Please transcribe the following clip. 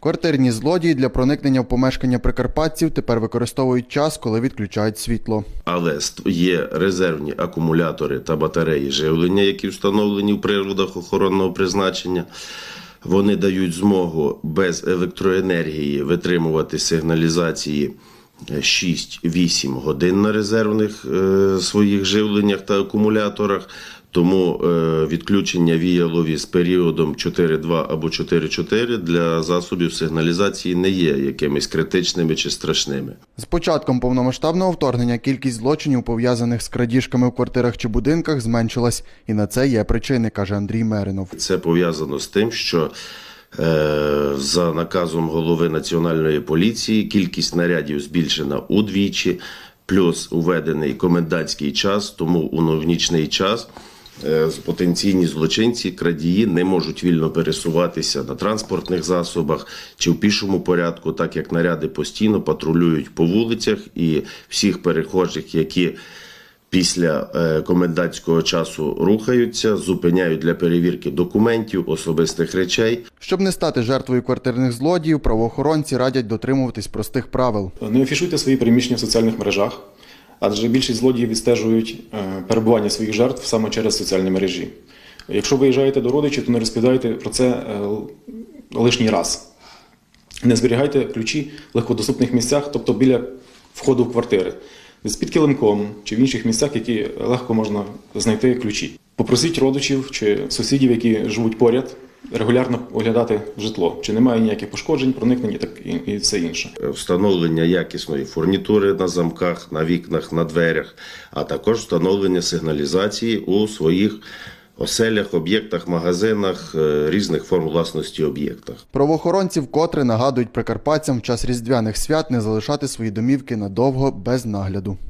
Квартирні злодії для проникнення в помешкання прикарпатців тепер використовують час, коли відключають світло. Але є резервні акумулятори та батареї живлення, які встановлені в приладах охоронного призначення. Вони дають змогу без електроенергії витримувати сигналізації 6-8 годин на резервних е, своїх живленнях та акумуляторах. Тому е, відключення віялові з періодом 4.2 або 4.4 для засобів сигналізації не є якимись критичними чи страшними. З початком повномасштабного вторгнення кількість злочинів, пов'язаних з крадіжками в квартирах чи будинках, зменшилась, і на це є причини, каже Андрій Меринов. Це пов'язано з тим, що за наказом голови національної поліції кількість нарядів збільшена удвічі, плюс уведений комендантський час, тому у нічний час. е, Потенційні злочинці, крадії не можуть вільно пересуватися на транспортних засобах чи в пішому порядку, так як наряди постійно патрулюють по вулицях і всіх перехожих, які після е, комендантського часу рухаються, зупиняють для перевірки документів, особистих речей. Щоб не стати жертвою квартирних злодіїв, правоохоронці радять дотримуватись простих правил. Не афішуйте свої переміщення в соціальних мережах, адже більшість злодіїв відстежують е, перебування своїх жертв саме через соціальні мережі. Якщо виїжджаєте до родичів, то не розповідайте про це е, лишній раз. Не зберігайте ключі в легкодоступних місцях, тобто біля входу в квартири, десь під килимком чи в інших місцях, які легко можна знайти ключі. Попросіть родичів чи сусідів, які живуть поряд, регулярно оглядати житло, чи немає ніяких пошкоджень, проникнень і так і все інше. Е, Встановлення якісної фурнітури на замках, на вікнах, на дверях, а також встановлення сигналізації у своїх оселях, об'єктах, магазинах е, різних форм власності об'єктах. Правоохоронці вкотре нагадують прикарпатцям в час різдвяних свят не залишати свої домівки надовго без нагляду.